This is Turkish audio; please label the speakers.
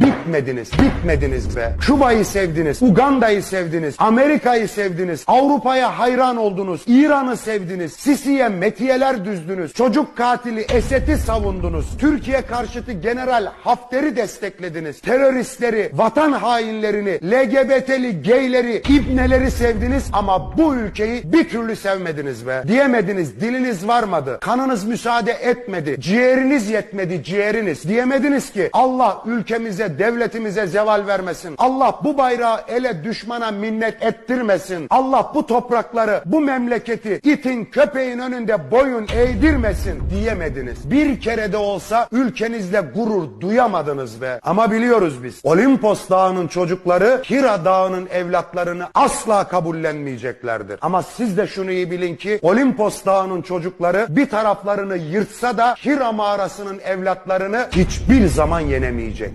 Speaker 1: Bitmediniz, bitmediniz be. Küba'yı sevdiniz, Uganda'yı sevdiniz, Amerika'yı sevdiniz, Avrupa'ya hayran oldunuz, İran'ı sevdiniz, Sisi'ye metiyeler düzdünüz, çocuk katili Esed'i savundunuz, Türkiye karşıtı General Hafter'i desteklediniz, teröristleri, vatan hainlerini, LGBT'li, geyleri, ibneleri sevdiniz ama bu ülkeyi bir türlü sevmediniz be. Diyemediniz, diliniz varmadı, kanınız müsaade etmedi, ciğeriniz yetmedi, ciğeriniz. Diyemediniz ki Allah ülkemize, devletimize zeval vermesin. Allah bu bayrağı ele düşmana minnet ettirmesin. Allah bu toprakları, bu memleketi itin köpeğin önünde boyun eğdirmesin diyemediniz. Bir kere de olsa ülkenizle gurur duyamadınız be. Ama biliyoruz biz. Olimpos Dağı'nın çocukları Hira Dağı'nın evlatlarını asla kabullenmeyeceklerdir. Ama siz de şunu iyi bilin ki Olimpos Dağı'nın çocukları bir taraflarını yırtsa da Hira mağarasının evlatlarını hiçbir zaman yenemeyecek.